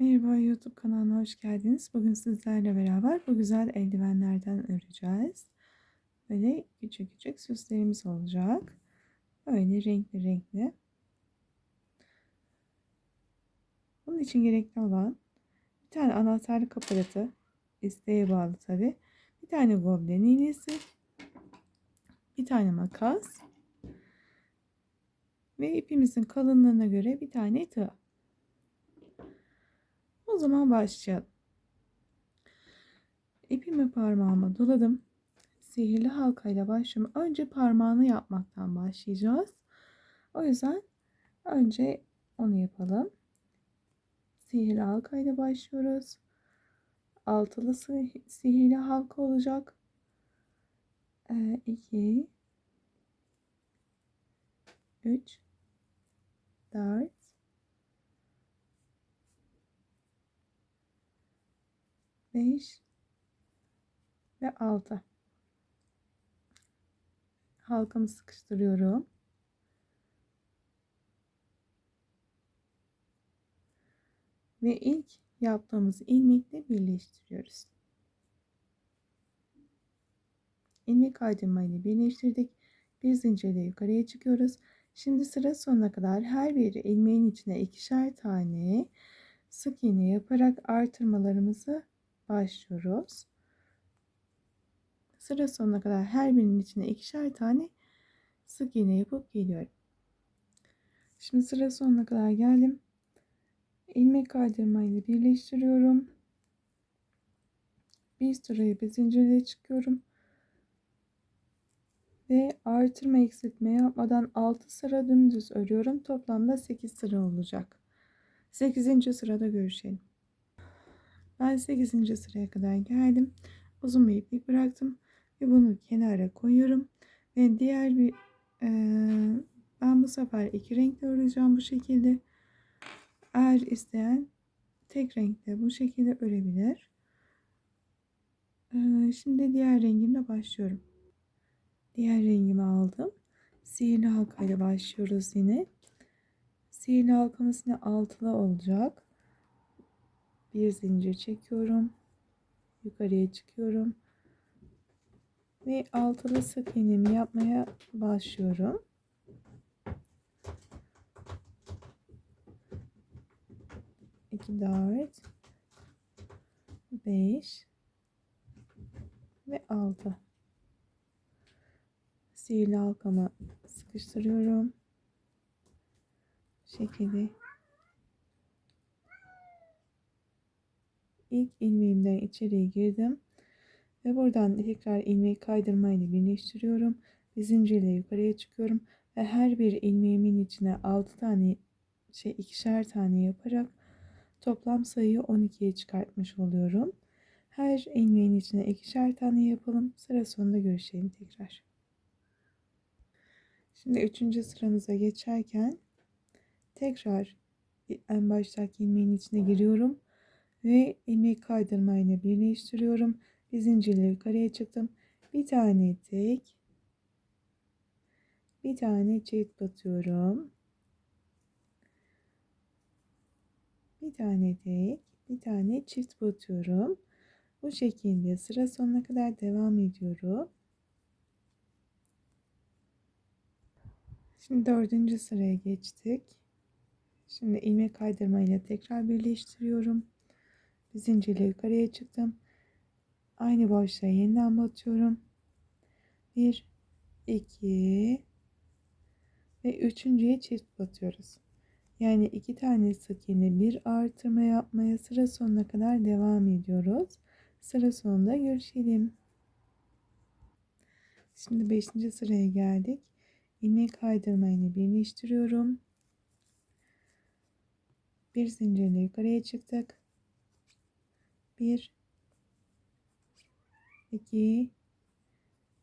Merhaba YouTube kanalına hoş geldiniz. Bugün sizlerle beraber bu güzel eldivenlerden öreceğiz. Böyle küçük küçük süslerimiz olacak. Böyle renkli renkli. Bunun için gerekli olan bir tane anahtarlık aparatı. isteğe bağlı tabi. Bir tane goblin iğnesi. Bir tane makas. Ve ipimizin kalınlığına göre bir tane tığ. Zaman başlayalım. İpimi parmağıma doladım. Sihirli halkayla başlıyorum. Önce parmağını yapmaktan başlayacağız. O yüzden önce onu yapalım. Sihirli halkayla başlıyoruz. Altılı sihirli halka olacak. 2 3 4 5 ve 6 halkamı sıkıştırıyorum. Ve ilk yaptığımız ilmekle birleştiriyoruz. İlmek kaydırmayla birleştirdik. Bir zincirle yukarıya çıkıyoruz. Şimdi sıra sonuna kadar her bir ilmeğin içine ikişer tane sık iğne yaparak artırmalarımızı başlıyoruz. Sıra sonuna kadar her birinin içine ikişer tane sık iğne yapıp geliyorum. Şimdi sıra sonuna kadar geldim. İlmek kaydırma ile birleştiriyorum. Bir sırayı bir zincirle çıkıyorum. Ve artırma eksiltme yapmadan 6 sıra dümdüz örüyorum. Toplamda 8 sıra olacak. 8. sırada görüşelim. Ben 8. sıraya kadar geldim. Uzun bir iplik bıraktım. Ve bunu kenara koyuyorum. Ve diğer bir e, ben bu sefer iki renkle öreceğim bu şekilde. Eğer isteyen tek renkte bu şekilde örebilir. E, şimdi diğer rengimle başlıyorum. Diğer rengimi aldım. Sihirli halkayla başlıyoruz yine. Sihirli halkamız yine altılı olacak bir zincir çekiyorum. Yukarıya çıkıyorum. Ve altılı sık iğnemi yapmaya başlıyorum. İki dört beş ve altı. Sihirli halkamı sıkıştırıyorum. Şekilde ilk ilmeğimden içeriye girdim. Ve buradan tekrar ilmeği kaydırmayla birleştiriyorum. Bir zincirle yukarıya çıkıyorum. Ve her bir ilmeğimin içine 6 tane şey ikişer tane yaparak toplam sayıyı 12'ye çıkartmış oluyorum. Her ilmeğin içine ikişer tane yapalım. Sıra sonunda görüşelim tekrar. Şimdi üçüncü sıramıza geçerken tekrar en baştaki ilmeğin içine giriyorum ve ilmek kaydırmayla birleştiriyorum. Bir zincirle yukarıya çıktım. Bir tane tek bir tane çift batıyorum. Bir tane tek, bir tane çift batıyorum. Bu şekilde sıra sonuna kadar devam ediyorum. Şimdi dördüncü sıraya geçtik. Şimdi ilmek kaydırma ile tekrar birleştiriyorum. Zincirle yukarıya çıktım. Aynı boşluğa yeniden batıyorum. 1 2 ve üçüncüye çift batıyoruz. Yani iki tane sık iğne bir artırma yapmaya sıra sonuna kadar devam ediyoruz. Sıra sonunda görüşelim. Şimdi 5. sıraya geldik. İlmek kaydırmayını birleştiriyorum. Bir zincirle yukarıya çıktık. 1 2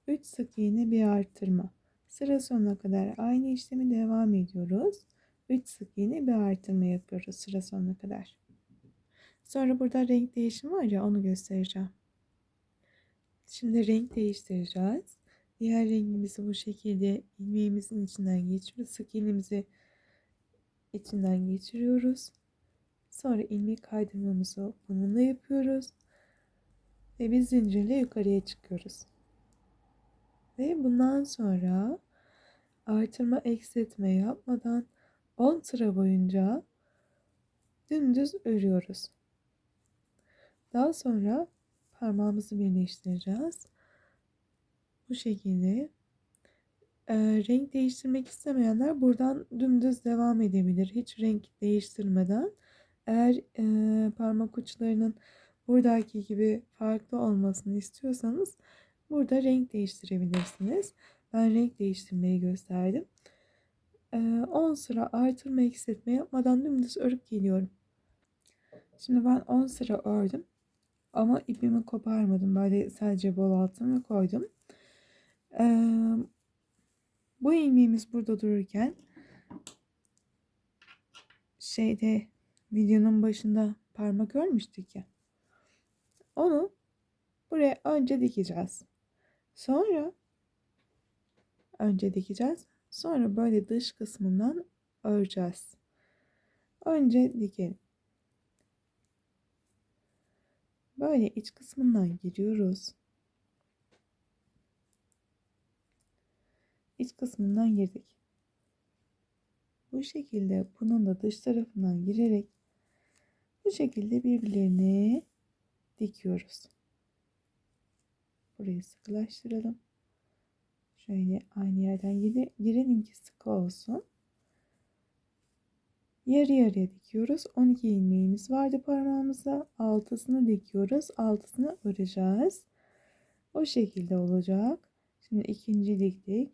3 sık iğne bir artırma. Sıra sonuna kadar aynı işlemi devam ediyoruz. 3 sık iğne bir artırma yapıyoruz sıra sonuna kadar. Sonra burada renk değişimi var ya onu göstereceğim. Şimdi renk değiştireceğiz. Diğer rengimizi bu şekilde ilmeğimizin içinden geçiriyoruz. Sık iğnemizi içinden geçiriyoruz. Sonra ilmek kaydırmamızı bununla yapıyoruz. Ve bir zincirle yukarıya çıkıyoruz. Ve bundan sonra artırma eksiltme yapmadan 10 sıra boyunca dümdüz örüyoruz. Daha sonra parmağımızı birleştireceğiz. Bu şekilde e, renk değiştirmek istemeyenler buradan dümdüz devam edebilir. Hiç renk değiştirmeden. Eğer e, parmak uçlarının buradaki gibi farklı olmasını istiyorsanız burada renk değiştirebilirsiniz. Ben renk değiştirmeyi gösterdim. E, 10 sıra artırma eksiltme yapmadan dümdüz örüp geliyorum. Şimdi ben 10 sıra ördüm. Ama ipimi koparmadım. Böyle sadece bol altın ve koydum. Ee, bu ilmeğimiz burada dururken şeyde videonun başında parmak örmüştük ya. Onu buraya önce dikeceğiz. Sonra önce dikeceğiz. Sonra böyle dış kısmından öreceğiz. Önce dikelim. Böyle iç kısmından giriyoruz. İç kısmından girdik. Bu şekilde bunun da dış tarafından girerek bu şekilde birbirlerini dikiyoruz. Burayı sıkılaştıralım. Şöyle aynı yerden girelim ki sıkı olsun yarı yarıya dikiyoruz. 12 ilmeğimiz vardı parmağımıza. Altısını dikiyoruz. Altısını öreceğiz. O şekilde olacak. Şimdi ikinci diktik.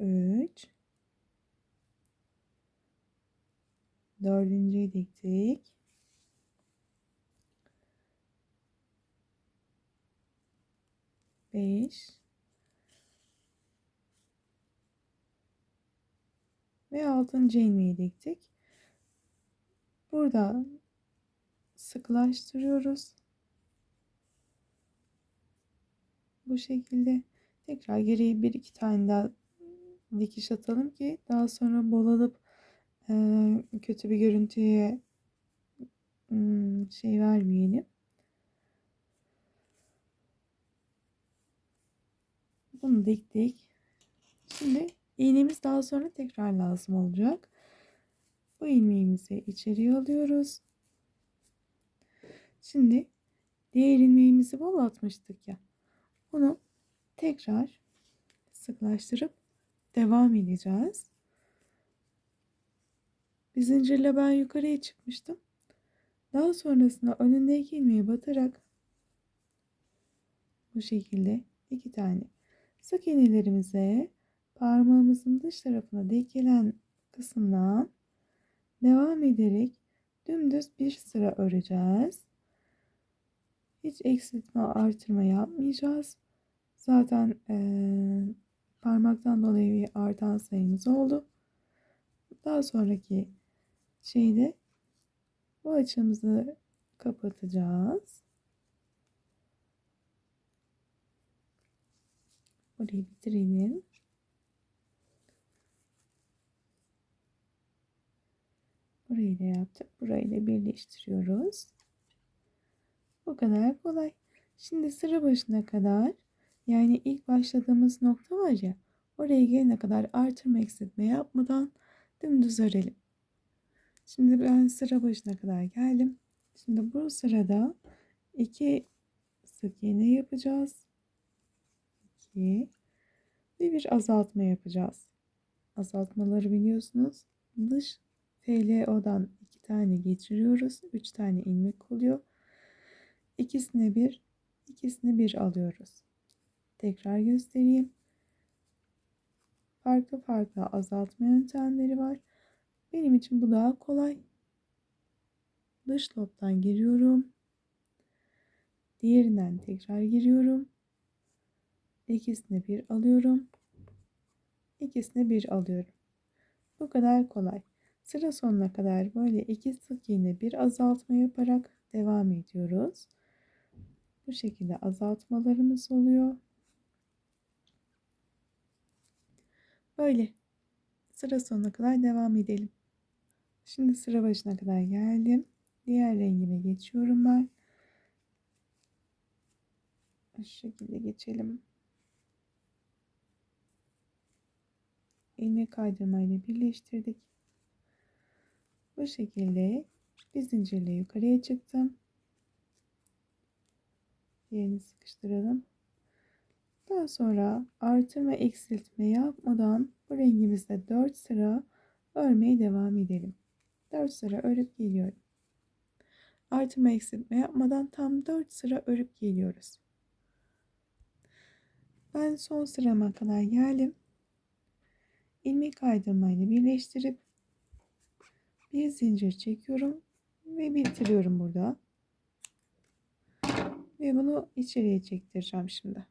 3 Dördüncüyü diktik. Beş ve altıncı ilmeği diktik. Burada sıklaştırıyoruz. Bu şekilde tekrar geriye bir iki tane daha dikiş atalım ki daha sonra bolalıp kötü bir görüntüye şey vermeyelim. Bunu diktik. Şimdi İğnemiz daha sonra tekrar lazım olacak. Bu ilmeğimizi içeriye alıyoruz. Şimdi diğer ilmeğimizi bol atmıştık ya. Bunu tekrar sıklaştırıp devam edeceğiz. Bir zincirle ben yukarıya çıkmıştım. Daha sonrasında önündeki ilmeği batarak bu şekilde iki tane sık iğnelerimize parmağımızın dış tarafına denk gelen kısımdan devam ederek dümdüz bir sıra öreceğiz. Hiç eksiltme artırma yapmayacağız. Zaten e, parmaktan dolayı bir artan sayımız oldu. Daha sonraki şeyde bu açımızı kapatacağız. Burayı bitirelim. Burayı da yaptık. Burayı da birleştiriyoruz. Bu kadar kolay. Şimdi sıra başına kadar yani ilk başladığımız nokta var ya oraya gelene kadar artırma eksiltme yapmadan dümdüz örelim. Şimdi ben sıra başına kadar geldim. Şimdi bu sırada iki sık iğne yapacağız. 2 ve bir azaltma yapacağız. Azaltmaları biliyorsunuz. Dış FLO'dan iki tane geçiriyoruz. Üç tane ilmek oluyor. İkisine bir, ikisine bir alıyoruz. Tekrar göstereyim. Farklı farklı azaltma yöntemleri var. Benim için bu daha kolay. Dış lobdan giriyorum. Diğerinden tekrar giriyorum. İkisine bir alıyorum. İkisine bir alıyorum. Bu kadar kolay. Sıra sonuna kadar böyle iki sık iğne bir azaltma yaparak devam ediyoruz. Bu şekilde azaltmalarımız oluyor. Böyle sıra sonuna kadar devam edelim. Şimdi sıra başına kadar geldim. Diğer rengime geçiyorum ben. Şu şekilde geçelim. ilmek kaydırma ile birleştirdik. Bu şekilde bir zincirle yukarıya çıktım. Diğerini sıkıştıralım. Daha sonra artırma eksiltme yapmadan bu rengimizde 4 sıra örmeye devam edelim. 4 sıra örüp geliyorum. Artırma eksiltme yapmadan tam 4 sıra örüp geliyoruz. Ben son sırama kadar geldim. İlmek kaydırmayla birleştirip bir zincir çekiyorum ve bitiriyorum burada. Ve bunu içeriye çektireceğim şimdi.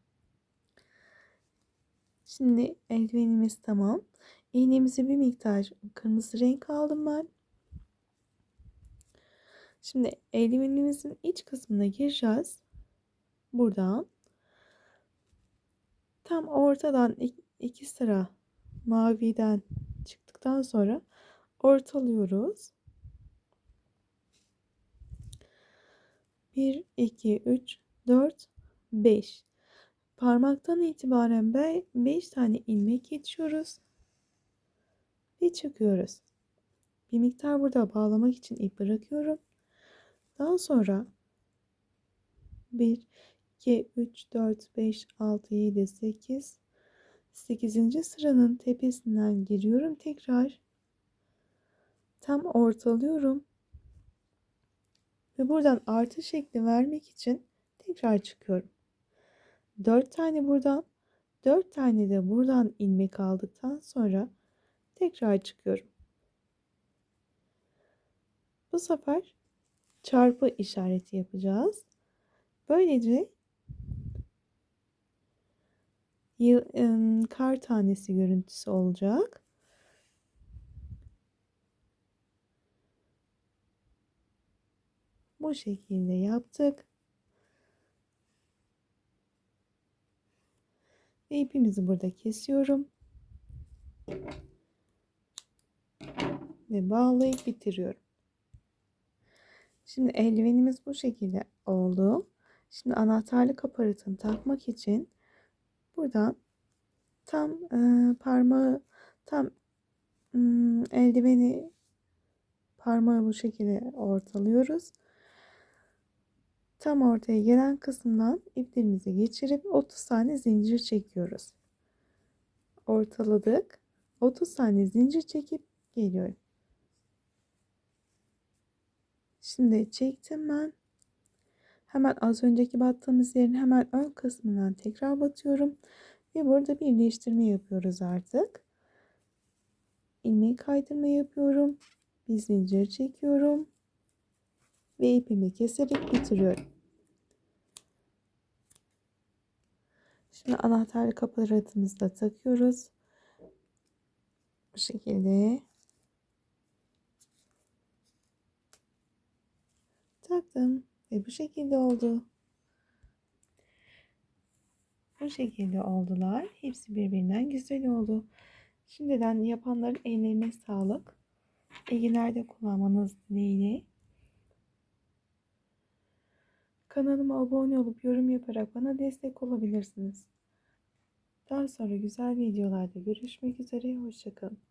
Şimdi eldivenimiz tamam. İğnemizi bir miktar kırmızı renk aldım ben. Şimdi eldivenimizin iç kısmına gireceğiz. Buradan. Tam ortadan iki sıra maviden çıktıktan sonra ortalıyoruz. 1, 2, 3, 4, 5. Parmaktan itibaren 5 tane ilmek geçiyoruz. Ve çıkıyoruz. Bir miktar burada bağlamak için ip bırakıyorum. Daha sonra 1, 2, 3, 4, 5, 6, 7, 8, 8. sıranın tepesinden giriyorum tekrar. Tam ortalıyorum. Ve buradan artı şekli vermek için tekrar çıkıyorum. 4 tane buradan, 4 tane de buradan ilmek aldıktan sonra tekrar çıkıyorum. Bu sefer çarpı işareti yapacağız. Böylece kar tanesi görüntüsü olacak. Bu şekilde yaptık. Ve ipimizi burada kesiyorum. Ve bağlayıp bitiriyorum. Şimdi eldivenimiz bu şekilde oldu. Şimdi anahtarlık aparatını takmak için Buradan tam e, parmağı tam e, eldiveni parmağı bu şekilde ortalıyoruz. Tam ortaya gelen kısımdan iplerimizi geçirip 30 tane zincir çekiyoruz. Ortaladık. 30 tane zincir çekip geliyorum. Şimdi çektim ben. Hemen az önceki battığımız yerin hemen ön kısmından tekrar batıyorum. Ve burada birleştirme yapıyoruz artık. İlmeği kaydırma yapıyorum. Bir zincir çekiyorum. Ve ipimi keserek bitiriyorum. Şimdi anahtarlı kapılarımızı da takıyoruz. Bu şekilde. Taktım. Ve bu şekilde oldu. Bu şekilde oldular. Hepsi birbirinden güzel oldu. Şimdiden yapanların ellerine sağlık. İlgilerde kullanmanız dileğiyle. Kanalıma abone olup yorum yaparak bana destek olabilirsiniz. Daha sonra güzel videolarda görüşmek üzere. Hoşçakalın.